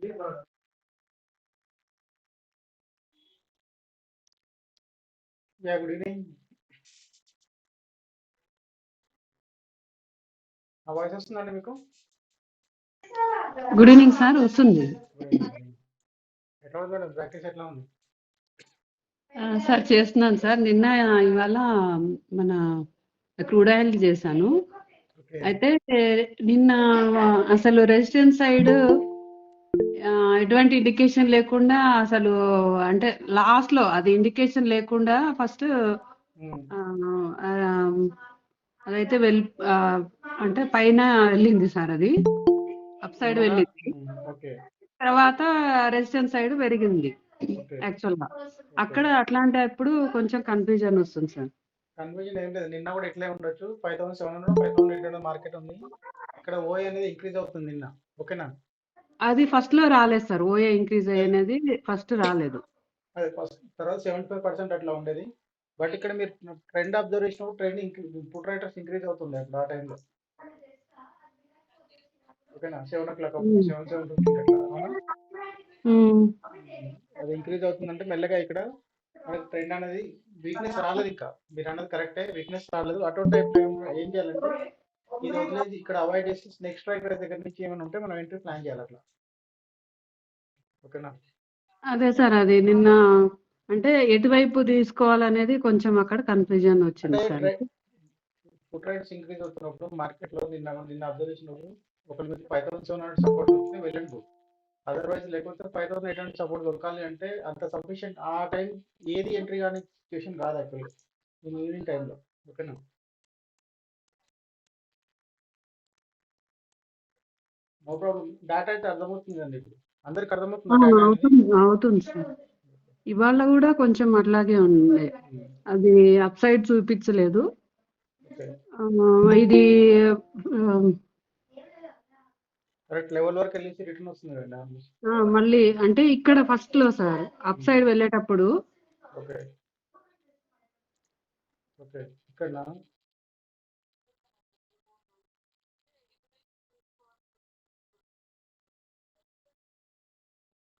Yeah, good evening. నా voice వస్తుందండి మీకు? గుడ్ ఈవినింగ్ సార్ వస్తుంది. ఎట్లా ఉంది మేడం? ప్రాక్టీస్ ఎట్లా ఉంది? సార్ చేస్తున్నాను సార్. నిన్న ఇవాళ మన క్రూడ్ ఆయిల్ చేశాను. అయితే నిన్న అసలు రెసిడెన్స్ సైడ్ ఎటువంటి ఇండికేషన్ లేకుండా అసలు అంటే లాస్ట్లో అది ఇండికేషన్ లేకుండా ఫస్ట్ అదైతే వెల్ అంటే పైన వెళ్ళింది సార్ అది. అప్ సైడ్ వెళ్ళింది. తర్వాత రెసిడెన్స్ సైడ్ పెరిగింది యాక్చువల్గా. అక్కడ అట్లాంటప్పుడు కొంచెం కన్ఫ్యూజన్ వస్తుంది సార్. కన్ఫ్యూజన్ ఏం లేదు. నిన్న కూడా ఇట్లే ఉండొచ్చు. Five thousand seven hundred five thousand eight hundred market ఉంది. ఇక్కడ ఓఏ అనేది ఇంక్రీజ్ అవుతుంది నిన్న. ఓకేనా? అది ఫస్ట్లో రాలేదు సార్ ఓఏ ఇంక్రీజ్ అనేది ఫస్ట్ రాలేదు. అదే ఫస్ట్ తర్వాత సెవెంటీ ఫైవ్ పర్సెంట్ అట్లా ఉండేది. బట్ ఇక్కడ మీరు ట్రెండ్ అబ్జర్వ్ చేసినప్పుడు ట్రెండ్ పుట్ రైటర్స్ ఇంక్రీజ్ అవుతుంది అప్పుడు ఆ టైంలో ఓకేనా seven o'clock. Seven seven అది ఇంక్రీజ్ అవుతుందంటే మెల్లగా ఇక్కడ మనకి ట్రెండ్ అనేది వీక్నెస్ రాలేదు ఇంకా. మీరు అన్నది కరెక్టే వీక్నెస్ రాలేదు. అటువంటి ఏం చేయాలంటే ఇక్కడ అవాయిడ్ చేసి నెక్స్ట్ స్ట్రైక్ దగ్గర నుంచి ఏమైనా ఉంటే మనం ఎంట్రీ ప్లాన్ చేయాలి అట్లా. ఓకేనా? అదే సార్ అది నిన్న అంటే ఎటువైపు తీసుకోవాలనేది కొంచెం అక్కడ కన్ఫ్యూజన్ వచ్చింది సార్. ఫుడ్ రైట్స్ ఇంక్రీజ్ అవుతున్నప్పుడు మార్కెట్లో నిన్న నిన్న అబ్జర్వ్ చేసినప్పుడు ఒకరి మీద five thousand seven hundred support వస్తే వెళ్ళండి అదర్వైజ్ లేకపోతే five thousand eight hundred support దొరకాలి అంటే అంత సఫిషియంట్ ఆ టైం ఏది ఎంట్రీ కానీ సిచ్యువేషన్ కాదు యాక్చువల్లీ ఈవినింగ్ టైంలో ఓకేనా? No problem. డేటా అయితే ఇప్పుడు. అందరికి అర్థమవుతుంది? అవుతుంది అవుతుంది సార్. ఇవాళ కూడా కొంచెం అట్లాగే ఉంది. అది అప్ సైడ్ చూపించలేదు ఇది మళ్ళీ అంటే ఇక్కడ ఫస్ట్లో సార్ అప్ సైడ్ వెళ్ళేటప్పుడు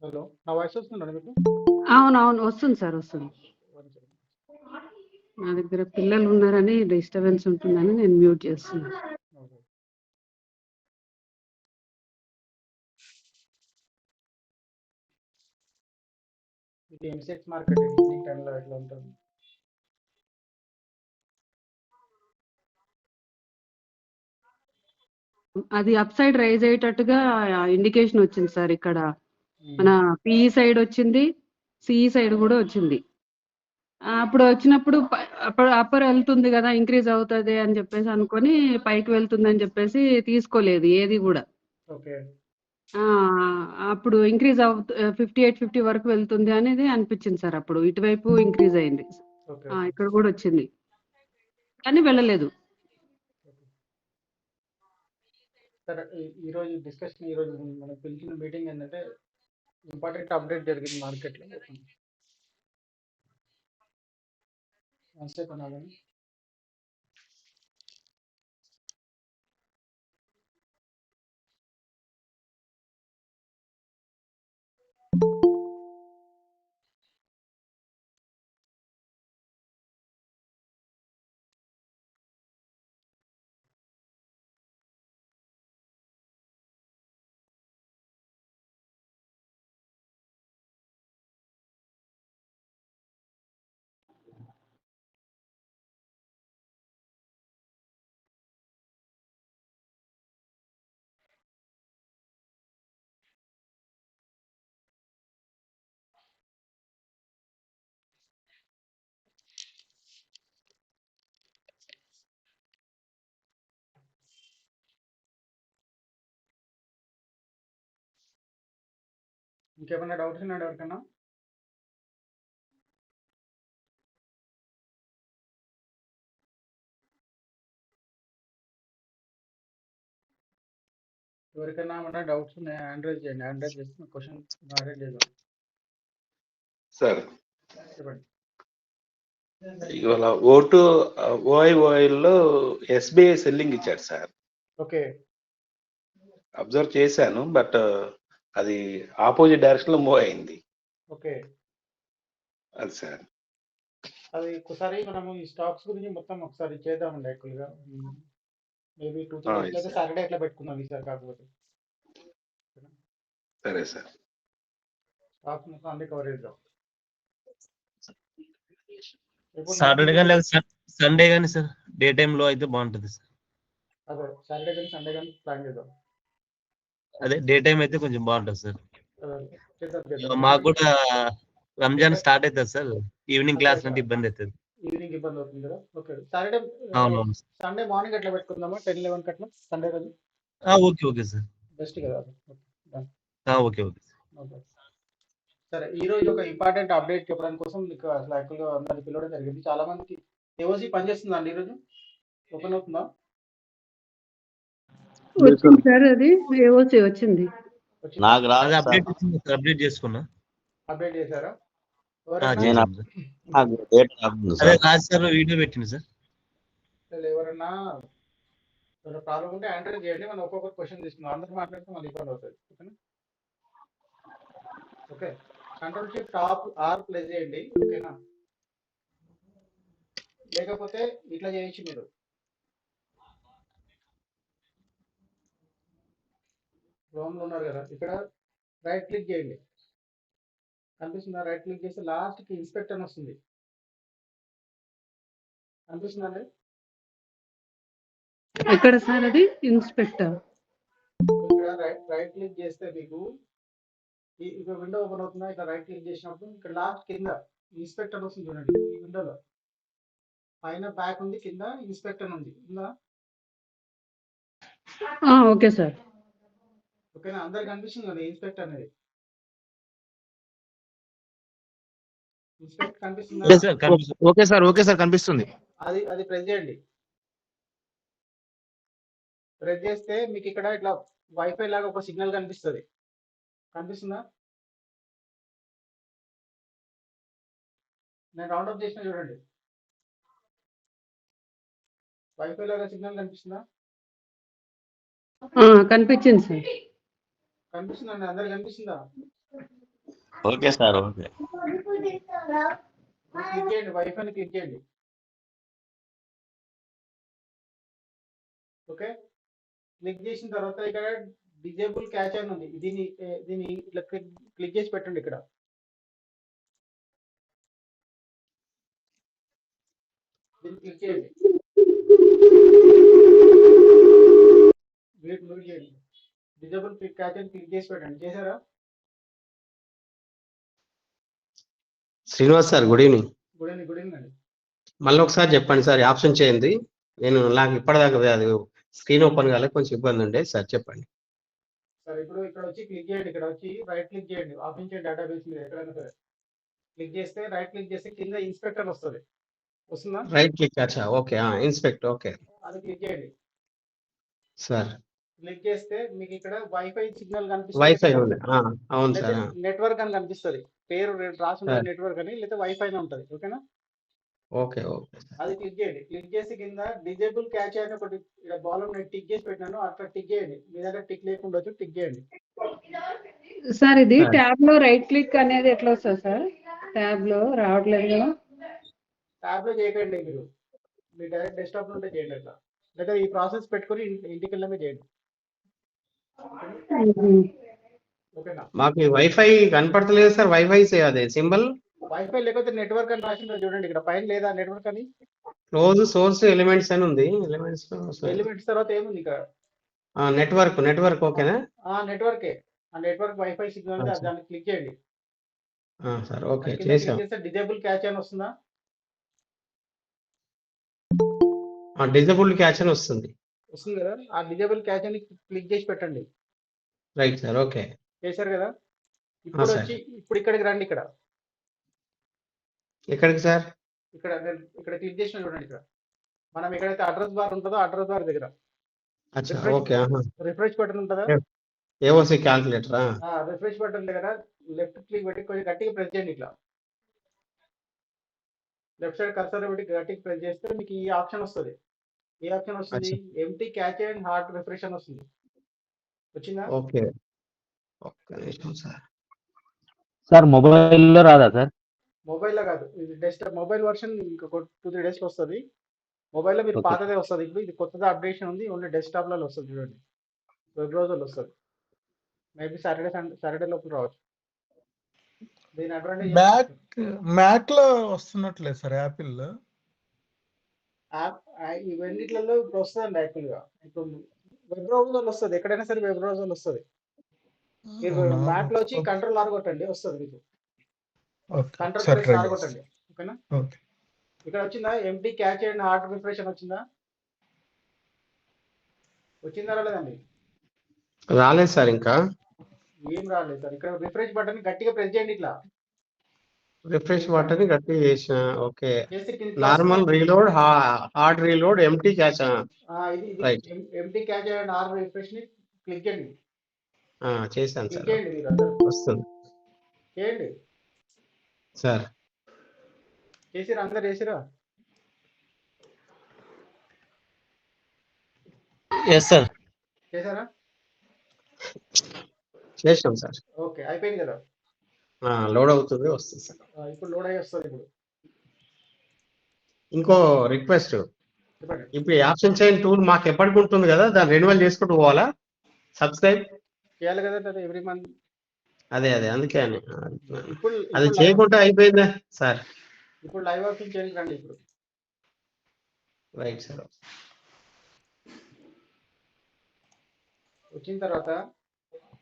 హలో. నా వాయిస్ వస్తుందండి మీకు? అవును అవును వస్తుంది సార్ వస్తుంది. నా దగ్గర పిల్లలు ఉన్నారని డిస్టర్బెన్స్ ఉంటుందని నేను మ్యూట్ చేస్తున్నాను. Okay. ఇది ఎంసెక్స్ మార్కెట్ ఈవినింగ్ టైంలో ఎట్లా ఉంటుంది? అది అప్ సైడ్ రైజ్ అయ్యేటట్టుగా ఇండికేషన్ వచ్చింది సార్ ఇక్కడ. మన పిఈ సైడ్ వచ్చింది సిఈ సైడ్ కూడా వచ్చింది. అప్పుడు వచ్చినప్పుడు అప్పుడు అప్పర్ వెళ్తుంది కదా ఇంక్రీజ్ అవుతుంది అని చెప్పేసి అనుకొని పైకి వెళ్తుంది అని చెప్పేసి తీసుకోలేదు ఏది కూడా. అప్పుడు ఇంక్రీజ్ అవుతు ఫిఫ్టీ ఎయిట్ ఫిఫ్టీ వరకు వెళ్తుంది అనేది అనిపించింది సార్ అప్పుడు. ఇటువైపు ఇంక్రీజ్ అయింది. ఇక్కడ కూడా వచ్చింది. కానీ వెళ్ళలేదు. సరే ఈ- ఈ రోజు డిస్కషన్ ఈ రోజు మనం పిలిచిన మీటింగ్ ఏంటంటే ఇంపార్టెంట్ అప్డేట్ జరిగింది మార్కెట్లో. వన్సేపు అనాలని ఇంకేమైనా డౌట్స్ ఉన్నాడు ఎవరికైనా ఎవరికైనా ఏమైనా డౌట్స్ ఉన్నాయి? ఆండ్రాయిడ్ చేయండి. ఆండ్రాయిడ్ చేసి క్వశ్చన్ ఆండ్రాయిడ్ చేద్దాం సార్. చెప్పండి. ఇవాళ ఓటు ఓఐఓఐలో ఎస్బీఐ సెల్లింగ్ ఇచ్చాడు సార్. ఓకే. అబ్జర్వ్ చేశాను బట్ అది ఆపోజిట్ డైరెక్షన్లో మూవ్ అయింది. ఓకే. అది సార్. అది ఒకసారి మనము ఈ స్టాక్స్ గురించి మొత్తం ఒకసారి చేద్దామండి యాక్చువల్గా మేబీ టూ sir. సాటర్డే ఎట్లా పెట్టుకుందాం ఈసారి కాకపోతే. సరే సార్. స్టాక్స్ మొత్తం అన్ని కవర్ చేద్దాం. సాటర్డే కానీ లేదా సండే కానీ సార్ డే లో అయితే బాగుంటుంది సార్. అదే సాటర్డే కానీ సండే కానీ ప్లాన్ చేద్దాం. అదే డే టైం అయితే కొంచెం బాగుంటుంది సార్. మాకు కూడా రంజాన్ స్టార్ట్ అవుతుంది సార్. ఈవినింగ్ క్లాస్ అంటే ఇబ్బంది అవుతుంది ఈవినింగ్ ఇబ్బంది అవుతుంది కదా? ఓకే. సాటర్డే అవునవును సండే మార్నింగ్ ఎట్లా పెట్టుకుందామా? టెన్ లెవెన్ అట్లా సండే రోజు? Okay okay sir. బెస్ట్ కదా? Okay okay okay. సరే. ఈ రోజు ఒక ఇంపార్టెంట్ అప్డేట్ చెప్పడానికి కోసం మీకు అసలు యాక్చువల్గా అందరిని పిలవడం జరిగింది. చాలా మందికి ఏఓసి పనిచేస్తుందండి ఈరోజు ఓపెన్ అవుతుందా? వచ్చింది సార్ అది. ఏఓసి వచ్చింది? నాకు రాదు. అప్డేట్ వచ్చింది సార్ అప్డేట్ చేసుకున్నా. అప్డేట్ చేశారా? అదే రాజ్ సార్ వీడియో పెట్టింది సార్. అసలు ఎవరైనా ఏమైనా ప్రాబ్లం ఉంటే ఆంటర్ చేయండి. మనం ఒక్కొక్క క్వశ్చన్ తీసుకుందాం. అందరూ మాట్లాడితే ఇబ్బంది అవుతుంది. ఓకేనా? Okay. Control shift top R place చేయండి. ఓకేనా? లేకపోతే ఇట్లా చేయొచ్చు మీరు. రోమ్లో ఉన్నారు కదా ఇక్కడ రైట్ క్లిక్ చేయండి. కనిపిస్తుందా? రైట్ క్లిక్ చేస్తే లాస్ట్కి ఇన్స్పెక్ట్ అని వస్తుంది. కనిపిస్తుందండి ఎక్కడ సార్ అది? ఇన్స్పెక్టర్ ఇక్కడ రైట్ రైట్ క్లిక్ చేస్తే మీకు ఈ ఇక విండో ఓపెన్ అవుతుందా? ఇక్కడ రైట్ క్లిక్ చేసినప్పుడు ఇక్కడ లాస్ట్ కింద ఇన్స్పెక్టర్ వస్తుంది చూడండి ఈ విండోలో పైన బ్యాక్ ఉంది కింద ఇన్స్పెక్టర్ ఉంది. ఉందా? Okay sir. ఓకేనా అందరికి కనిపిస్తుంది కదా ఇన్స్పెక్టర్ అనేది. ఇన్స్పెక్టర్ కనిపిస్తుందా? ఓకే సార్ కనిపిస్తుంది. ఓకే సార్ ఓకే సార్ కనిపిస్తుంది. అది అది ప్రెస్ చేయండి. ప్రెస్ చేస్తే మీకు ఇక్కడ ఇట్లా వైఫై లాగా ఒక సిగ్నల్ కనిపిస్తుంది. కనిపిస్తుందా? నేను రౌండ్ అప్ చేసిన చూడండి. వైఫై లాగా సిగ్నల్ కనిపిస్తుందా? కనిపించింది సార్. కనిపిస్తుందండి అందరికి కనిపిస్తుందా? Okay sir okay. క్లిక్ చేయండి వైఫైని క్లిక్ చేయండి ఓకే? క్లిక్ చేసిన తర్వాత ఇక్కడ డిజేబుల్ క్యాచ్ అని ఉంది. దీన్ని దీన్ని ఇట్లా క్లిక్ చేసి పెట్టండి ఇక్కడ. దీన్ని క్లిక్ చేయండి. మ్యూట్ మ్యూట్ చేయండి. డిజేబుల్ క్లిక్ అని క్లిక్ చేసి పెట్టండి. చేశారా? Srinivas sir good evening good evening good evening అండి. మళ్ళీ ఒకసారి చెప్పండి సార్ ఆప్షన్ చేయండి. నేను నాకు ఇప్పటిదాకా అది స్క్రీన్ ఓపెన్ కాలే కొంచెం ఇబ్బంది ఉండే. సార్ చెప్పండి. సరే ఇప్పుడు ఇక్కడ వచ్చి క్లిక్ చేయండి. ఇక్కడ వచ్చి రైట్ క్లిక్ చేయండి. ఆఫీస్ డేటాబేస్ మీద ఎక్కడైనా సరే. క్లిక్ చేస్తే రైట్ క్లిక్ చేస్తే కింద ఇన్స్పెక్టర్ వస్తుంది. వస్తుందా? రైట్ క్లిక్ అచ్చా ఓకే ఇన్స్పెక్ట్ ఓకే. అది క్లిక్ చేయండి. సార్ క్లిక్ చేస్తే మీకు ఇక్కడ వైఫై సిగ్నల్ వైఫై కనిపిస్తుంది ఉంది. ఆ, అవును సార్ నెట్వర్క్ అని కనిపిస్తుంది. పేరు రాసి. నెట్వర్క్ అని లేదా వైఫై అని ఉంటుంది. ఓకేనా ఓకే ఓకే అది క్లిక్ చేయండి. క్లిక్ చేసి కింద డిజేబుల్ క్యాచ్ అని ఒకటి ఇక్కడ బాల్ నేను టిక్ చేసి పెట్టినాను అట్లా టిక్ చేయండి. మీ దగ్గర టిక్ లేకుండా వచ్చి టిక్ చేయండి. సార్ ఇది. ట్యాబ్లో రైట్ క్లిక్ అనేది ఎట్లా వస్తుంది సార్? ట్యాబ్లో రావట్లేదు కదా? ట్యాబ్లో చేయకండి మీరు. మీ డైరెక్ట్ డెస్క్టాప్ నుండి చేయండి అట్లా. లేదా ఈ ప్రాసెస్ పెట్టుకొని ఇంటి- ఇంటికి వెళ్ళమే చేయండి. మాకు వైఫై కనపడతలేదు సార్ వైఫై అదే సింబల్. వైఫై లేకపోతే నెట్వర్క్ అని రాసిందో చూడండి ఇక్కడ పైన లేదా నెట్వర్క్ అని? క్లోజ్ సోర్స్ ఎలిమెంట్స్ అని ఉంది ఎలిమెంట్స్ ఎలిమెంట్స్ తర్వాత ఏముంది ఇక్కడ? నెట్వర్క్ నెట్వర్క్ ఓకేనా? ఆ నెట్వర్కే ఆ నెట్వర్క్ వైఫై సిగ్నల్. దాన్ని క్లిక్ చేయండి. సార్ ఓకే చేసాం డిజేబుల్ క్యాచ్ అని వస్తుందా? డిజబుల్ క్యాచ్ అని వస్తుంది. వస్తుంది కదా? ఆ డిజేబుల్ క్యాచ్ అని క్లిక్ చేసి పెట్టండి. Right sir okay. చేశారు కదా? ఇప్పుడు. వచ్చి ఇప్పుడు ఇక్కడికి రండి ఇక్కడ. ఎక్కడికి సార్? ఇక్కడ ఇక్కడ క్లిక్ చేసిన చూడండి ఇక్కడ. మనం ఎక్కడైతే అడ్రస్ బార్ ఉంటుందో అడ్రస్ బార్ దగ్గర. ఓకే రిఫ్రెష్ బటన్ ఉంటుందా? ఏఓసి క్యాల్కులేటరా? ఆ రిఫ్రెష్ బటన్ దగ్గర లెఫ్ట్ క్లిక్ పెట్టి కొంచెం గట్టిగా ప్రెస్ చేయండి ఇట్లా. లెఫ్ట్ సైడ్ కర్సర్ పెట్టి గట్టిగా ప్రెస్ చేస్తే మీకు ఈ ఆప్షన్ వస్తుంది. ఏ ఆప్షన్ వస్తుంది empty cache and hard refresh అని వస్తుంది. వచ్చిందా? ఓకే. సార్. సార్ మొబైల్లో రాదా సార్? మొబైల్లో కాదు ఇది డెస్క్టాప్ మొబైల్ వర్షన్ ఇంకొక టూ త్రీ డేస్లో వస్తుంది. మొబైల్లో మీరు. పాతదే వస్తుంది. ఇప్పుడు ఇది కొత్తగా అప్డేషన్ ఉంది ఓన్లీ డెస్క్టాప్లలో వస్తుంది చూడండి. వెబ్ బ్రౌజర్లో వస్తుంది. మేబీ సాటర్డే సండే సాటర్డే లోపల రావచ్చు. దీని అడ్వాంటేజ్ మ్యాక్ మ్యాక్లో వస్తున్నట్లేదు సార్ యాపిల్లో. యాప్ ఇవన్నిట్లలో ఇప్పుడు వస్తుందండి యాక్చువల్గా ఇప్పుడు వెబ్ బ్రౌజర్లో వస్తుంది. ఎక్కడైనా సరే వెబ్ బ్రౌజర్లో వస్తుంది. మీరు మ్యాప్లో వచ్చి కంట్రోల్ ఆర్ కొట్టండి వస్తుంది మీకు. ఓకే. కంట్రోల్ ఆర్ కొట్టండి ఓకేనా? ఓకే. ఇక్కడ వచ్చిందా? Empty cache and hard preparation వచ్చిందా? వచ్చిందా రాలేదండి? రాలేదు సార్ ఇంకా. ఏం రాలేదు సార్. ఇక్కడ రిఫ్రెష్ బటన్ గట్టిగా ప్రెస్ చేయండి ఇట్లా. రిఫ్రెష్ బటన్ గట్టిగా చేసిన okay. Normal reload hard reload empty cache ఆ, ఇది Right. Empty cache and hard రిఫ్రెష్ని click చేయండి. చేశాను సార్. వస్తుంది. చేయండి. సార్. చేసిరా అందరు చేసిరా ఎస్ సార్ చేశారా? చేసాం సార్. ఓకే అయిపోయింది కదా. లోడ్ అవుతుంది వస్తుంది సార్. ఇప్పుడు లోడ్ అయ్యి వస్తుంది ఇప్పుడు. ఇంకో రిక్వెస్ట్. ఇప్పుడు ఆప్షన్ చైన్ టూల్ మాకు ఎప్పటికి ఉంటుంది కదా దాన్ని రెన్యువల్ చేసుకుంటూ పోవాలా? సబ్స్క్రైబ్? చేయాలి కదా ఎవ్రీ మంత్. అదే అదే అందుకే అని. ఇప్పుడు అది చేయకుండా అయిపోయిందా సార్? ఇప్పుడు లైవ్ ఆప్షన్ చేయండి రండి ఇప్పుడు. Right sir. వచ్చిన తర్వాత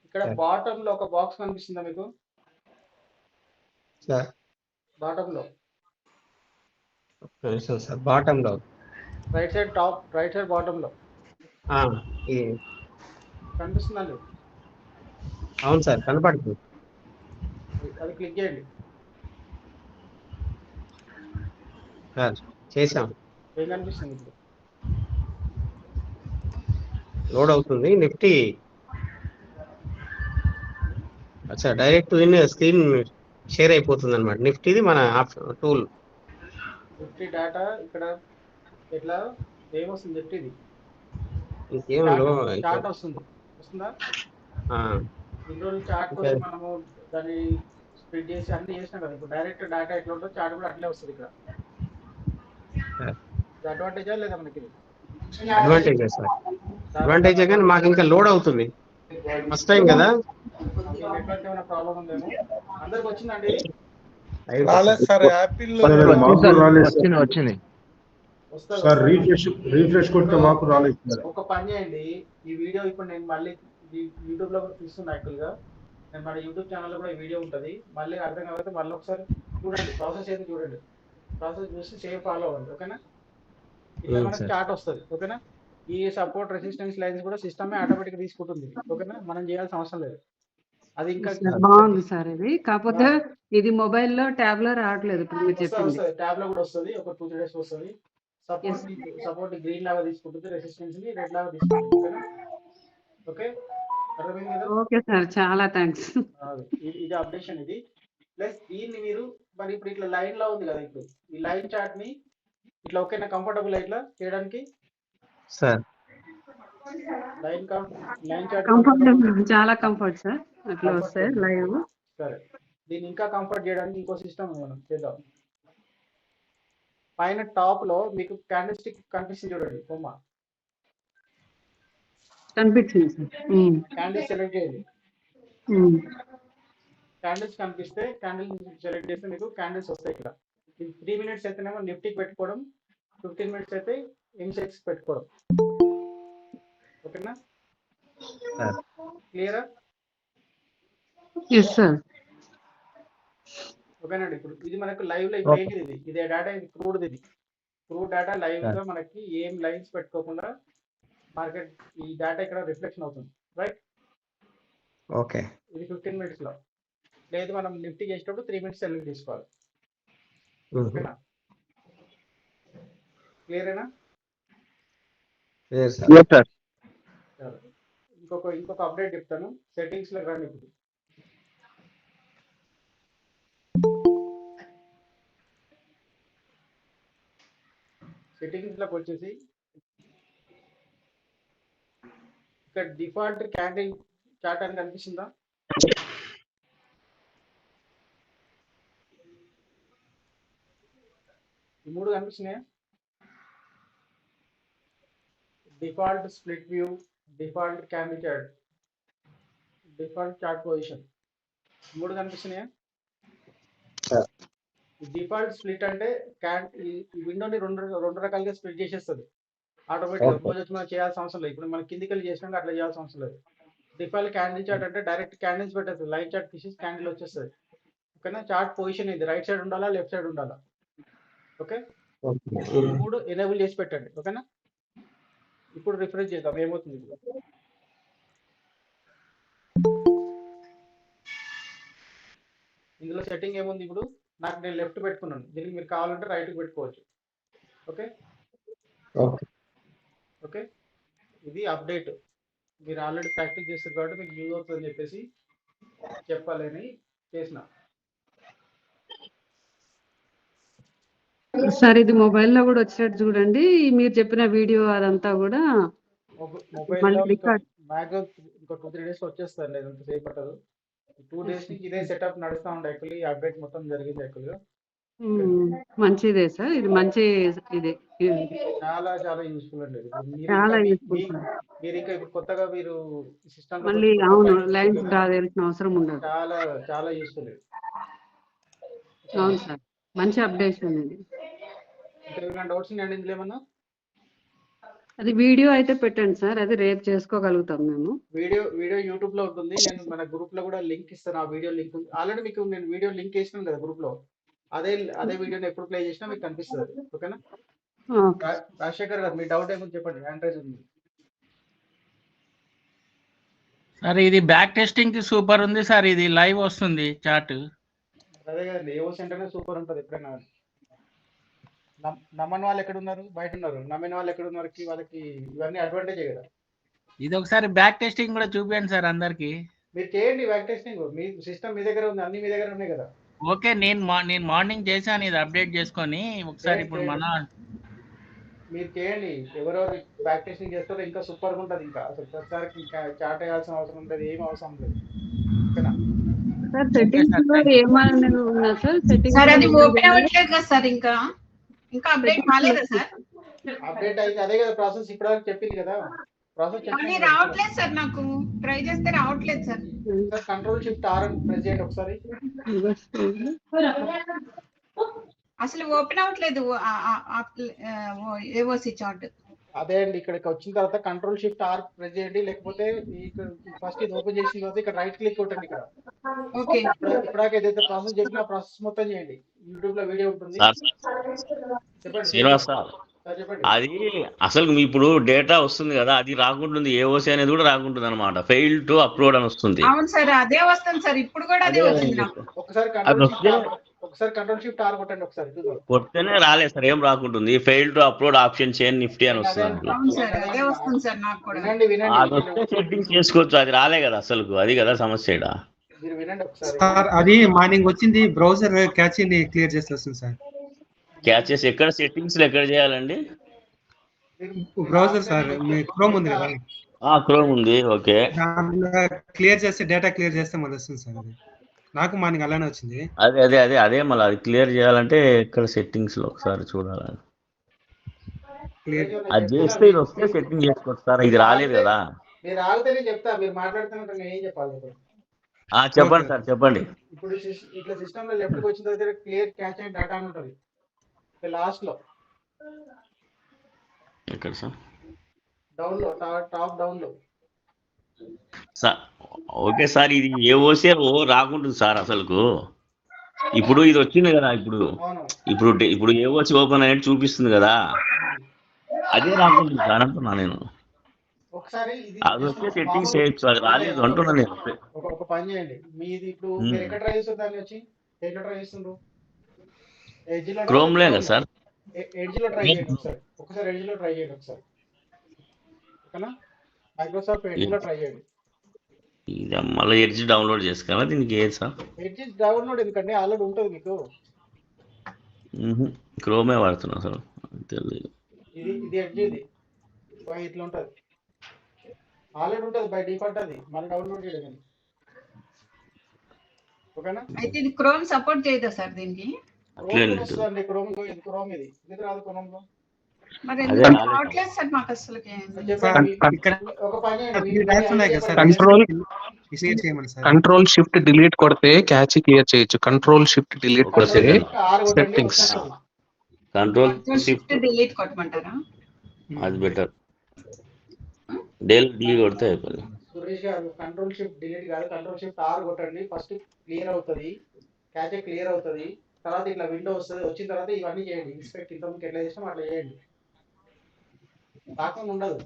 ఇక్కడ. బాటమ్లో ఒక బాక్స్ కనిపిస్తుందా మీకు? సార్. బాటమ్లో నిమిషం sir బాటమ్లో right side top right side బాటమ్లో ఆ, ఈ కనిపిస్తుందండి? అవును సార్ కనపడుతుంది. అది క్లిక్ చేయండి. సార్ చేసాం ఏం కనిపిస్తుంది ఇప్పుడు? లోడ్ అవుతుంది నిఫ్టీ. అచ్చా డైరెక్ట్ స్క్రీన్ షేర్ అయిపోతుంది అనమాట నిఫ్టీది మన టూల్ నిఫ్టీ డేటా ఇక్కడ ఎట్లా? ఏమొస్తుంది నిఫ్టీది ఇంకేం లో చార్ట్ వస్తుంది? వస్తుందా రోజులు చార్ట్. కోసం మనము దాన్ని స్ప్లిట్ చేసి అన్ని చేసినాం కదా. ఇప్పుడు డైరెక్ట్ డేటా ఎట్లా ఉంటుందో చార్ట్ కూడా అట్లే వస్తుంది ఇక్కడ. అడ్వాంటేజా లేదా మనకి? Advantage sir. అడ్వాంటేజ్ కానీ మాకు ఇంకా లోడ్ అవుతుంది. ఫస్ట్ టైం కదా? నెట్వర్క్ ఏమైనా ప్రాబ్లం ఉందేమో? అందరికి వచ్చిందండి? రాలేదు సార్ యాపిల్ వచ్చింది వచ్చింది. వస్తుంది? సార్ రీఫ్రెష్ రీఫ్రెష్ కొడితే మాకు రాలేదు ఒక పని చేయండి. ఈ వీడియో ఇప్పుడు నేను మళ్ళీ యూట్యూబ్లో కూడా తీస్తున్నా యాక్చువల్గా నేను మన యూట్యూబ్ ఛానల్ కూడా ఈ వీడియో ఉంటుంది. మళ్ళీ అర్థం కాకపోతే మళ్ళీ ఒకసారి చూడండి. ప్రాసెస్ ఏది చూడండి. ప్రాసెస్ చూసి సేమ్ ఫాలో అవ్వండి ఓకేనా? ఇట్లా మనకి. చార్ట్ వస్తుంది ఓకేనా? ఈ సపోర్ట్ రెసిస్టెన్స్ లైన్స్ కూడా సిస్టమే ఆటోమేటిక్ తీసుకుంటుంది ఓకేనా? మనం చేయాల్సిన అవసరం లేదు. అది ఇంకా బాగుంది సార్ ఇది. కాకపోతే ఇది మొబైల్లో ట్యాబ్లో రావట్లేదు ఇప్పుడు మీరు చెప్పింది. ట్యాబ్లో కూడా వస్తుంది. ఒక టూ త్రీ డేస్ వస్తుంది. సపోర్ట్ సపోర్ట్ గ్రీన్ లాగా తీసుకుంటుంది రెసిస్టెన్స్ని రెడ్ లాగా తీసుకుంటుంది ఓకే? అర్థమైంది కదా? Okay sir. చాలా థ్యాంక్స్. ఇది అప్డేషన్ ఇది. ప్లస్ దీన్ని మీరు మరి ఇప్పుడు ఇట్లా లైన్లో ఉంది కదా ఇప్పుడు. ఈ లైన్ చార్ట్ని ఇట్లా ఓకేనా? కంఫర్టబుల్ ఇట్లా చేయడానికి? Sir. Line line chart comfort చాలా కంఫర్ట్ సార్. అట్లా వస్తాయి? లైవ్ సరే. దీన్ని ఇంకా కంఫర్ట్ చేయడానికి ఇంకో సిస్టమ్ మనం చేద్దాం. పైన టాప్లో మీకు క్యాండిల్ స్టిక్ కనిపిస్తుంది చూడండి బొమ్మ. కనిపించింది ఉమ్, క్యాండిల్ సెలెక్ట్ చేయండి. క్యాండిల్స్ కనిపిస్తే క్యాండిల్ సెలెక్ట్ చేస్తే మీకు క్యాండిల్స్ వస్తాయి ఇక్కడ. త్రీ మినిట్స్ అయితేనేమో నిఫ్టీకి పెట్టుకోవడం ఫిఫ్టీన్ మినిట్స్ అయితే ఇన్సెక్స్ పెట్టుకోవడం. ఓకేనా క్లియరా ఎస్ సార్ ఓకేనండి. ఇప్పుడు ఇది మనకు లైవ్లో ఇప్పుడు ఏంటిది ఇది? ఇది డేటా ఇది క్రూడ్ ఇది. క్రూడ్ డేటా లైవ్గా మనకి ఏం లైన్స్ పెట్టుకోకుండా మార్కెట్ ఈ డేటా ఇక్కడ రిఫ్లెక్షన్ అవుతుంది. రైట్ ఓకే ఇది ఫిఫ్టీన్ మినిట్స్లో. లేదు మనం నిఫ్టీ చేసేటప్పుడు త్రీ మినిట్స్ సెలెక్ట్ తీసుకోవాలి ఓకేనా? క్లియరేనా సార్ సార్ సరే. ఇంకొక ఇంకొక అప్డేట్ చెప్తాను. సెట్టింగ్స్లో రండి ఇప్పుడు. సెట్టింగ్స్లోకి వచ్చేసి ఇక్కడ డిఫాల్ట్ క్యాండిల్ చార్ట్ అని కనిపిస్తుందా? ఈ మూడు కనిపిస్తున్నాయా? Default split view default camera default chart position. మూడు కనిపిస్తున్నాయా? డిఫాల్ట్ స్ప్లిట్ అంటే క్యాన్ ఈ విండోని రెండు రెండు రకాలుగా స్ప్లిట్ చేసేస్తుంది. ఆటోమేటిక్ వచ్చి మనం చేయాల్సిన అవసరం లేదు. ఇప్పుడు మనం కిందికి వెళ్ళి చేసినాక అట్లా చేయాల్సిన అవసరం లేదు. డిఫాల్ట్ క్యాండిల్ చార్ట్ అంటే డైరెక్ట్ క్యాండిల్స్ పెట్టేస్తుంది. లైన్ చార్ట్ తీసేసి క్యాండిల్ వచ్చేస్తుంది. ఓకేనా? చార్ట్ పొజిషన్ ఇది. రైట్ సైడ్ ఉండాలా? లెఫ్ట్ సైడ్ ఉండాలా? ఓకే? మూడు ఎనేబుల్ చేసి పెట్టండి. ఓకేనా? ఇప్పుడు రిఫ్రెష్ చేద్దాం. ఏమవుతుంది? ఇందులో సెట్టింగ్ ఏముంది ఇప్పుడు? నాకు నేను లెఫ్ట్ పెట్టుకున్నాను. దీనికి మీరు కావాలంటే రైట్ పెట్టుకోవచ్చు. ఓకే ఓకే ఓకే ఇది అప్డేట్ మీరు ఆల్రెడీ ప్రాక్టీస్ చేస్తారు కాబట్టి మీకు యూజ్ అవుతుందని చెప్పేసి చెప్పాలని చేసిన. సార్ ఇది మొబైల్లో కూడా వచ్చేటట్టు చూడండి. మీరు చెప్పిన వీడియో అదంతా కూడా మొబైల్ మ్యాక్సిమం ఇంకో టూ త్రీ డేస్ వచ్చేస్తాను. లేదు అంత సేపు పట్టదు. టూ డేస్ నుంచి ఇదే సెటప్ నడుస్తా ఉండే యాక్చువల్లీ. అప్డేట్ మొత్తం జరిగింది యాక్చువల్గా. మంచిదే సార్. ఇది మంచి ఇది. చాలా చాలా యూస్ఫుల్ అండి చాలా యూస్ఫుల్ మీరు ఇంకా ఇప్పుడు కొత్తగా మీరు సిస్టమ్ మళ్ళీ అవును లైన్స్ డ్రా చేయాల్సిన అవసరం ఉండదు. చాలా చాలా యూస్ఫుల్ అవును సార్. మంచి అప్డేషన్ ఇది. డౌట్స్ ఉన్నాయండి ఇందులో ఏమన్నా? అది వీడియో అయితే పెట్టండి సార్ అది రేపు చేసుకోగలుగుతాం మేము. వీడియో వీడియో యూట్యూబ్లో ఉంటుంది నేను మన గ్రూప్లో కూడా లింక్ ఇస్తాను ఆ వీడియో లింక్ ఆల్రెడీ మీకు నేను వీడియో లింక్ వేసినాను కదా గ్రూప్లో అదే అదే వీడియోని ఎప్పుడు ప్లే చేసినా మీకు కనిపిస్తుంది. ఓకేనా? రాజశేఖర్ గారు మీ డౌట్ ఏమో చెప్పండి ఆండ్రాయిడ్ ఉంది. సార్ ఇది బ్యాక్ టెస్టింగ్కి సూపర్ ఉంది సార్ ఇది లైవ్ వస్తుంది చార్ట్ అదే కదండి ఏవో సెంటర్నే సూపర్ ఉంటుంది ఎప్పుడైనా. నమ్మని వాళ్ళు ఎక్కడ ఉన్నారు బయట ఉన్నారు నమ్మిన వాళ్ళు ఎక్కడ ఉన్నారు వాళ్ళకి ఇవన్నీ అడ్వాంటేజే కదా. ఇది ఒకసారి బ్యాక్ టెస్టింగ్ కూడా చూపించండి సార్ అందరికి. మీరు చేయండి బ్యాక్ టెస్టింగ్ మీ సిస్టమ్ మీ దగ్గర ఉంది. అన్ని మీ దగ్గర ఉన్నాయి కదా. ఓకే నేను మా- నేను మార్నింగ్ చేశాను. ఇది అప్డేట్ చేసుకొని ఒకసారి ఇప్పుడు మన మీరు చేయండి. ఎవరెవరు బ్యాక్ టెస్టింగ్ చేస్తారో. ఇంకా సూపర్గా ఉంటుంది ఇంకా. అసలు ప్రతిసారి ఇంకా చాట్ వేయాల్సిన అవసరం ఉంటుంది ఏం అవసరం లేదు ఓకేనా? సార్ సెట్టింగ్స్లో ఏమని ఉన్నా సార్? సెట్టింగ్స్ సార్ అది ఓపెన్ అవ్వట్లేదు కదా సార్ ఇంకా? ఇంకా అప్డేట్ కాలేదా సార్. అప్డేట్ అయితే అదే కదా ప్రాసెస్ ఇప్పటివరకు చెప్పింది కదా. ప్రాసెస్ కానీ రావట్లేదు సార్ నాకు. ట్రై చేస్తే రావట్లేదు సార్. కంట్రోల్ షిఫ్ట్ ఆర్ అని ప్రెస్ చేయండి ఒకసారి. అసలు ఓపెన్ అవ్వట్లేదు ఏఓసి చార్ట్ అదే అండి ఇక్కడికి వచ్చిన తర్వాత కంట్రోల్ షిఫ్ట్ ఆర్ ప్రెస్ చేయండి లేకపోతే ఇక్కడ ఫస్ట్ ఇది ఓపెన్ చేసిన తర్వాత ఇక్కడ రైట్ క్లిక్ కొట్టండి ఇక్కడ. ఓకే ఇప్పటిదాకా ఏదైతే ప్రాసెస్ చెప్పిన ప్రాసెస్ మొత్తం చేయండి. యూట్యూబ్లో వీడియో ఉంటుంది. శ్రీనివాస్ సార్ అది అసలు మీ ఇప్పుడు డేటా వస్తుంది కదా అది రాకుంటుంది ఏఓసి అనేది కూడా రాకుంటుంది అనమాట ఫెయిల్ టు అప్లోడ్ అని వస్తుంది. అవును సార్ అదే వస్తుంది సార్ ఇప్పుడు కూడా అదే వస్తుంది. ఒకసారి ఒకసారి కంట్రోల్ షిఫ్ట్ ఆర్ కొట్టండి ఒకసారి కొడితేనే రాలేదు సార్ ఏం రాకుంటుంది. ఫెయిల్ టు అప్లోడ్ ఆప్షన్ చేయండి నిఫ్టీ అని వస్తుంది. అదే వస్తుంది సార్ నాకు కూడా. వినండి వినండి. అది వస్తే సెట్టింగ్ చేసుకోవచ్చు అది రాలే కదా అసలు అది కదా సమస్య సార్ అది మార్నింగ్ వచ్చింది బ్రౌజర్ క్యాచ్ క్లియర్ చేస్తే వస్తుంది సార్. క్యాచ్ చేసి ఎక్కడ సెట్టింగ్స్ ఎక్కడ చేయాలండి? బ్రౌజర్ సార్ మీ క్రోమ్ ఉంది కదా. ఆ క్రోమ్ ఉంది ఓకే. క్లియర్ చేస్తే డేటా క్లియర్ చేస్తే మళ్ళీ వస్తుంది సార్ అది. నాకు మార్నింగ్ అలానే వచ్చింది. అదే అదే అదే అదే మళ్ళీ అది క్లియర్ చేయాలంటే ఎక్కడ సెట్టింగ్స్లో ఒకసారి చూడాలి క్లియర్. అది చేస్తే ఇది వస్తే సెట్టింగ్ చేసుకోవచ్చు? సార్ ఇది రాలేదు కదా. మీరు ఆగితేనే చెప్తా మీరు మాట్లాడుతున్నట్టు నేను ఏం చెప్పాలి ఇప్పుడు? ఆ చెప్పండి సార్ చెప్పండి. ఇప్పుడు ఇట్లా సిస్టమ్లో లెఫ్ట్ వచ్చిన తర్వాత క్లియర్ క్యాచ్ అండ్ డేటా అని ఉంటుంది. లాస్ట్లో ఎక్కడ సార్? డౌన్లో టాప్ డౌన్లో సార్ ఓకే సార్ ఇది ఏ ఓసే ఓ రాకుంటుంది సార్ అసలుకు. ఇప్పుడు ఇది వచ్చింది కదా ఇప్పుడు. ఇప్పుడు ఇప్పుడు ఏ ఓసి ఓపెన్ అనేది చూపిస్తుంది కదా. అదే రాకుంటుంది సార్ అంటున్నా నేను. అది వస్తే సెట్టింగ్ చేయొచ్చు అది రాలేదు అంటున్నా నేను. ఒక ఒక పని చేయండి. మీది ఇప్పుడు. మీరు ఎక్కడ ట్రై చేస్తారు దాన్ని వచ్చి? ఎక్కడ ట్రై చేస్తుండ్రు? ఎడ్జ్లో క్రోమ్ లే కదా సార్? ఎడ్జ్లో ట్రై చేయండి ఒకసారి. ఒకసారి ఎడ్జ్లో ట్రై చేయండి ఒకసారి. ఓకేనా? మైక్రోసాఫ్ట్ ఎడ్జ్లో ట్రై చేయండి. ఇది మళ్ళీ ఎడ్జ్ డౌన్లోడ్ చేసుకోవాలా? దీనికి ఏది సార్ ఎడ్జ్ డౌన్లోడ్ ఎందుకంటే ఆల్రెడీ ఉంటుంది మీకు. క్రోమే వాడుతున్నా సార్? తెలియదు ఇది ఇది ఎడ్జ్ ఇది. బై ఇట్లా ఉంటుంది. ఆల్రెడీ ఉంటుంది బై డిఫాల్ట్ అది. మళ్ళీ డౌన్లోడ్ చేయడం ఓకేనా? అయితే ఇది క్రోమ్ సపోర్ట్ చేయదా సార్ దీనికి? క్రోమ్ క్రోమ్ ఇది. ఎందుకు రాదు క్రోమ్లో? కంట్రోల్ షిఫ్ట్ డిలీట్ కొడితే క్యాచ్ క్లియర్ చేయొచ్చు. కంట్రోల్ షిఫ్ట్ డిలీట్ కొడితే సెట్టింగ్స్. కంట్రోల్ షిఫ్ట్ డిలీట్ కొట్టమంటారా? అది బెటర్. డెల్ డి కొడితే అయిపోయింది Suresh garu control shift delete కాదు కంట్రోల్ షిఫ్ట్ ఆర్ కొట్టండి. ఫస్ట్ క్లియర్ అవుతుంది క్యాచ్ క్లియర్ అవుతుంది. తర్వాత ఇట్లా విండో వస్తుంది వచ్చిన తర్వాత ఇవన్నీ చేయండి. ఇన్స్పెక్ట్ ఇంతకుముందు ఎట్లా చేసినాం అట్లా చేయండి. రాకుండా ఉండదు.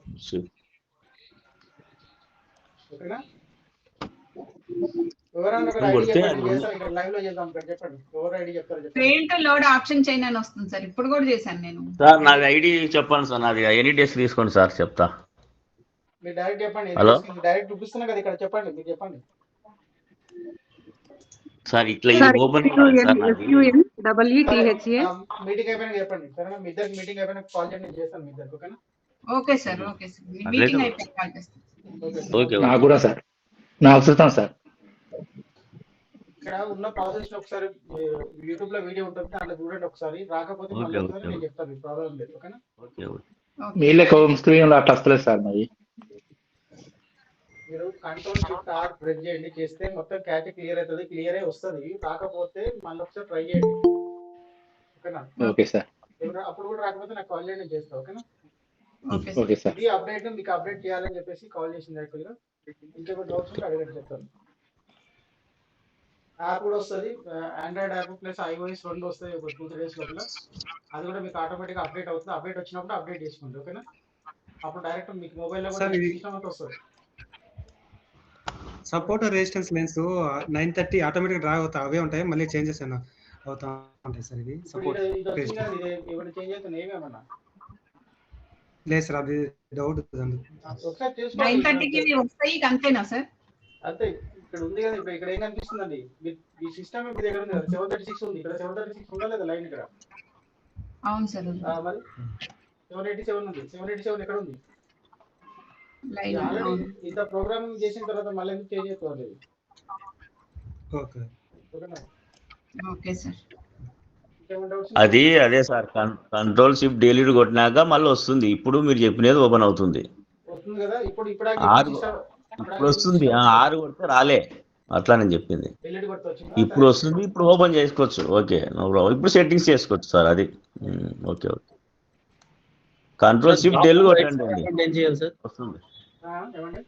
ఓకేనా? లోడ్ ఆప్షన్ వస్తుంది సార్. ఇప్పుడు కూడా చేశాను నేను. సార్ నాది ఐడి చెప్పండి సార్. నాది ఎనీ డేస్ తీసుకోండి సార్ చెప్తా. మీరు డైరెక్ట్ చెప్పండి. హలో? డైరెక్ట్ చూపిస్తున్నా కదా ఇక్కడ చెప్పండి. మీరు చెప్పండి. సార్ ఇట్లా ఇది ఓపెన్ మీటింగ్ అయిపోయినా చెప్పండి. సరేనా? మీ ఇద్దరికి మీటింగ్ అయిపోయినా కాల్ చేయండి చేస్తాను మీ ఇద్దరికి ఓకేనా? Okay sir okay sir. Meeting అయిపోయి కాల్ చేస్తాను ఓకే నాకు కూడా సార్. నాకు చూస్తాం సార్. ఇక్కడ ఉన్న ప్రాసెస్ ఒకసారి యూట్యూబ్లో వీడియో ఉంటుంది దాంట్లో చూడండి ఒకసారి. రాకపోతే మళ్ళీ. ఒకసారి నేను చెప్తాను ప్రాబ్లం లేదు ఓకేనా? Okay okay. మీ లెక్క హోమ్ స్క్రీన్లో అట్లా వస్తలేదు సార్ మరి. మీరు కంట్రోల్ షిఫ్ట్ ఆర్ ప్రెస్ చేయండి చేస్తే మొత్తం క్యాచ్ క్లియర్ అవుతుంది క్లియర్ అయి వస్తుంది. రాకపోతే మళ్ళీ ఒకసారి ట్రై చేయండి. ఓకేనా? Okay sir. అప్పుడు కూడా రాకపోతే నాకు కాల్ చేయండి నేను చేస్తాను ఓకేనా? Okay sir. ఇది అప్డేట్ మీకు అప్డేట్ చేయాలని చెప్పేసి కాల్ చేసింది యాక్చువల్గా ఇంకేమైనా డౌట్స్ ఉంటే అడగండి చెప్తాను. యాప్ కూడా వస్తుంది. ఆండ్రాయిడ్ యాప్ ప్లస్ ఐఓఎస్ రెండు వస్తాయి ఒక టూ త్రీ డేస్ లోపల. అది కూడా మీకు ఆటోమేటిక్గా అప్డేట్ అవుతుంది. అప్డేట్ వచ్చినప్పుడు అప్డేట్ చేసుకోండి ఓకేనా? అప్పుడు డైరెక్ట్ మీకు మొబైల్లో కూడా సిస్టమ్ అంతా వస్తుంది. Support resistance lines nine thirty automatic draw అవుతా అవే ఉంటాయి? మళ్ళీ చేంజెస్ అయినా అవుతా ఉంటాయి సార్ ఇది? సపోర్ట్ చేంజ్ అవుతుంది ఏమేమన్నా లేదు సార్ అది డౌట్ నైన్ థర్టీకి ఇవి వస్తాయి అంతేనా సార్? అంతే ఇక్కడ ఉంది కదా ఇప్పుడు ఇక్కడ ఏం కనిపిస్తుందండి? ఈ సిస్టమ్ మీ దగ్గర ఉంది కదా సెవెన్ థర్టీ సిక్స్ ఉంది. ఇక్కడ సెవెన్ థర్టీ సిక్స్ ఉందా లేదా లైన్ ఇక్కడ? అవును సార్ మరి? సెవెన్ ఎయిటీ సెవెన్ ఉంది. సెవెన్ ఎయిటీ సెవెన్ ఎక్కడ ఉంది. ఇంత ప్రోగ్రామింగ్ చేసిన తర్వాత మళ్ళీ ఎందుకు చేంజ్ చేసుకోవాలి? ఓకే. Okay sir. అది అదే సార్. కంట్రోల్ షిఫ్ట్ డెలీట్ కొట్టినాక మళ్ళీ వస్తుంది. ఇప్పుడు మీరు చెప్పినది ఓపెన్ అవుతుంది. వస్తుంది కదా? ఇప్పుడు ఇప్పుడు ఆరు ఇప్పుడు వస్తుంది. ఆ, ఆరు కొడితే రాలే. అట్లా నేను చెప్పింది. ఇప్పుడు వస్తుంది ఇప్పుడు ఓపెన్ చేసుకోవచ్చు. Okay no problem. ఇప్పుడు సెట్టింగ్స్ చేసుకోవచ్చు సార్ అది. Okay okay. Control shift del కొట్టండి వస్తుంది. ఆ, ఏమండి?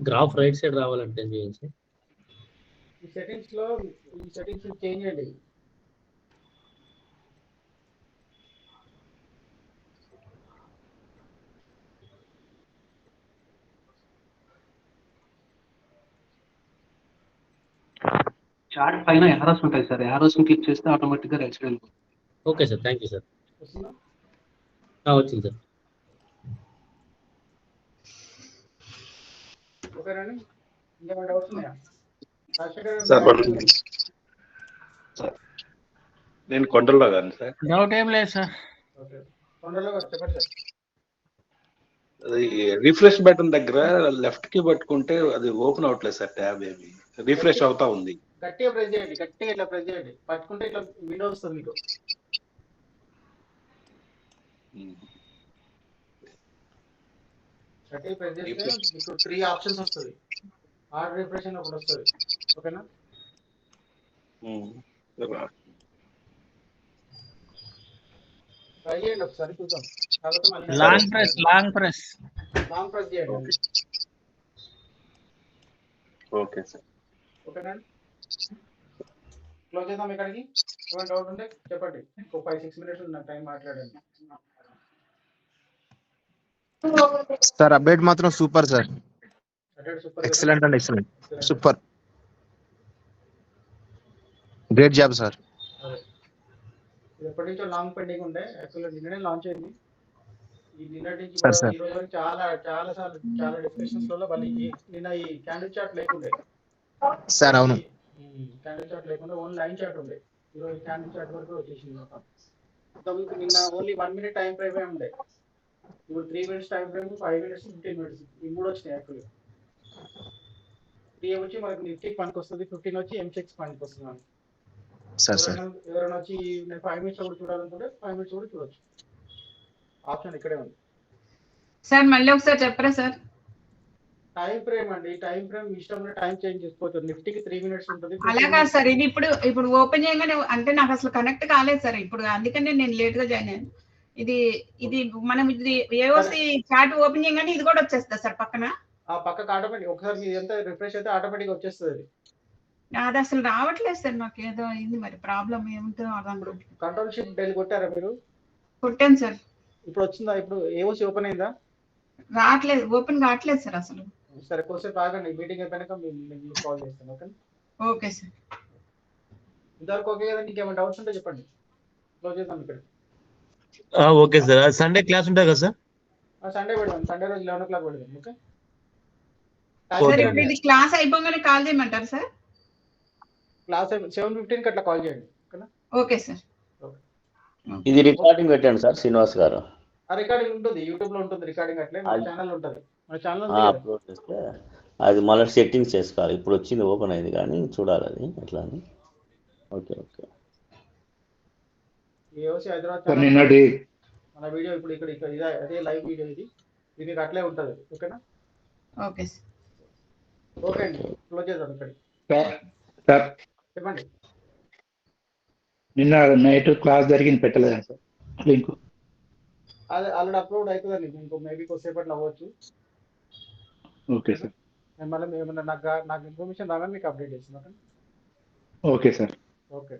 గ్రాఫ్ రైట్ సైడ్ రావాలంటే ఏం చేయాలి సార్? ఈ సెట్టింగ్స్లో ఈ సెట్టింగ్స్ చేంజ్ చేయండి. చార్ట్ పైన యారోస్ ఉంటాయి సార్. యారోస్ క్లిక్ చేస్తే ఆటోమేటిక్గా right side okay sir. Thank you sir. వచ్చింది? సార్. నేను కొండల్లో కానీ సార్. డౌట్ ఏం లేదు సార్. అది రిఫ్రెష్ బటన్ దగ్గర లెఫ్ట్కి పట్టుకుంటే అది ఓపెన్ అవట్లేదు సార్ ట్యాబ్ ఏమి. రిఫ్రెష్ అవుతా ఉంది. గట్టిగా ప్రెస్ చేయండి గట్టిగా ఇట్లా ప్రెస్ చేయండి. పట్టుకుంటే ఇట్లా విండో వస్తుంది మీకు. గట్టిగా ప్రెస్ చేస్తే మీకు త్రీ ఆప్షన్స్ వస్తుంది. ఆర్డర్ రిఫ్రెష్ అని ఒకటి వస్తుంది. ఓకేనా? ట్రై చేయండి ఒకసారి చూద్దాం. Long press long press long press చేయండి. ఓకే. సార్. ఓకేనండి క్లోజ్ చేద్దాం ఇక్కడికి. ఏమైనా డౌట్ ఉంటే చెప్పండి. ఒక ఫైవ్ సిక్స్ మినిట్స్ నాకు టైం మాట్లాడండి. సార్ అప్డేట్ మాత్రం super sir excellent and excellent super great job sir ఎప్పటి నుంచో లాంగ్ పెండింగ్ ఉండే. యాక్చువల్గా నిన్ననే లాంచ్ అయింది. ఈ నిన్నటి నుంచి Sir, కూడా sir. ఈ రోజు వరకు చాలా చాలా సార్లు చాలా డిస్కషన్స్లో మళ్ళీ నిన్న ఈ క్యాండిల్ చార్ట్ లేకుండే. సార్ అవును. క్యాండిల్ చార్ట్ లేకుండా ఓన్లీ లైన్ చార్ట్ ఉండే. ఈ రోజు క్యాండిల్ చార్ట్ వరకు వచ్చేసింది మొత్తం. మీకు నిన్న ఓన్లీ వన్ మినిట్ టైం ఫ్రేమే ఉండే. ఇప్పుడు three minutes time frame five minutes fifteen minutes ఈ మూడు వచ్చినాయి యాక్చువల్గా టీఏ వచ్చి మనకి నిఫ్టీకి పనికి వస్తుంది. ఫిఫ్టీన్ వచ్చి ఎంసెక్స్ పనికి వస్తుంది మనకి. సార్ ఎవరైనా వచ్చి నేను ఫైవ్ మినిట్స్ కూడా చూడాలనుకుంటే ఫైవ్ మినిట్స్ కూడా చూడొచ్చు. ఆప్షన్ ఇక్కడే ఉంది. సార్ మళ్ళీ ఒకసారి చెప్పరా సార్? టైం ఫ్రేమ్ అండి. టైం ఫ్రేమ్ ఇష్టం టైం చేంజ్ చేసుకోవచ్చు నిఫ్టీకి త్రీ మినిట్స్ ఉంటుంది అలాగా సార్. ఇది ఇప్పుడు ఇప్పుడు ఓపెన్ చేయగానే అంటే నాకు అసలు కనెక్ట్ కాలేదు సార్. ఇప్పుడు అందుకనే నేను లేట్గా జాయిన్ అయ్యాను. ఇది ఇది మనం ఇది ఏఓసి చాట్ ఓపెన్ చేయగానే ఇది కూడా వచ్చేస్తా సార్ పక్కన. ఆ పక్కకు ఆటోమేటిక్ ఒకసారి ఇది ఎంత రిఫ్రెష్ అయితే ఆటోమేటిక్ వచ్చేస్తుంది. అది అసలు రావట్లేదు సార్ నాకు. ఏదో అయింది మరి. ప్రాబ్లం ఏమిటో అర్థం. కంట్రోల్ షిప్ డైల్ కొట్టారా మీరు? కొట్టాను సార్. ఇప్పుడు వచ్చిందా? ఇప్పుడు ఏఓసి ఓపెన్ అయిందా? రావట్లేదు. ఓపెన్ కావట్లేదు సార్ అసలు. సరే కొద్దిసేపు ఆగండి. మీటింగ్ అయిపోయాక మీకు కాల్ చేస్తాను ఓకే ఓకే సార్. ఇంతవరకు ఓకే కదండి ఇంకేమైనా డౌట్స్ ఉంటే చెప్పండి. క్లోజ్ చేద్దాం ఇక్కడ. Okay sir. సండే క్లాస్ ఉంటుంది కదా సార్? సండే పెడదాం. సండే రోజు లెవెన్ ఓ క్లాక్ పెడదాం ఓకే? ఇది క్లాస్ అయిపోగానే కాల్ చేయమంటారు సార్? క్లాస్ సెవెన్ ఫిఫ్టీన్కి అట్లా కాల్ చేయండి ఓకేనా? Okay sir. ఇది రికార్డింగ్ పెట్టండి సార్ శ్రీనివాస్ గారు. రికార్డింగ్ ఉంటుంది యూట్యూబ్లో ఉంటుంది రికార్డింగ్ అట్లే మన అది- ఛానల్ ఉంటుంది. మన ఛానల్ అప్లోడ్ చేస్తే అది మళ్ళీ సెట్టింగ్స్ చేసుకోవాలి. ఇప్పుడు వచ్చింది ఓపెన్ అయింది కానీ చూడాలి అది ఎట్లా అని. Okay okay. ఏఓసి హైదరాబాద్ నిన్నటి మన వీడియో ఇప్పుడు ఇక్కడ ఇక్కడ ఇదే అదే లైవ్ వీడియో ఇది. ఇది మీకు అట్లే ఉంటుంది ఓకేనా? Okay sir. ఓకే అండి క్లోజ్ చేద్దాం ఇక్కడ. Sir sir. చెప్పండి. నిన్న నైట్ క్లాస్ జరిగింది పెట్టలేదా సార్? లింక్. అది ఆల్రెడీ అప్లోడ్ అవుతుందండి ఇంకో మేబీ కొద్దిసేపట్లో అవ్వచ్చు. Okay sir. నేను మళ్ళీ ఏమన్నా నాకు నాకు ఇన్ఫర్మేషన్ రాగానే మీకు అప్డేట్ చేస్తాను okay okay sir. Okay.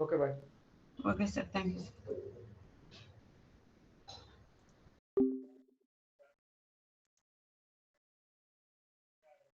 Okay bye okay sir thank you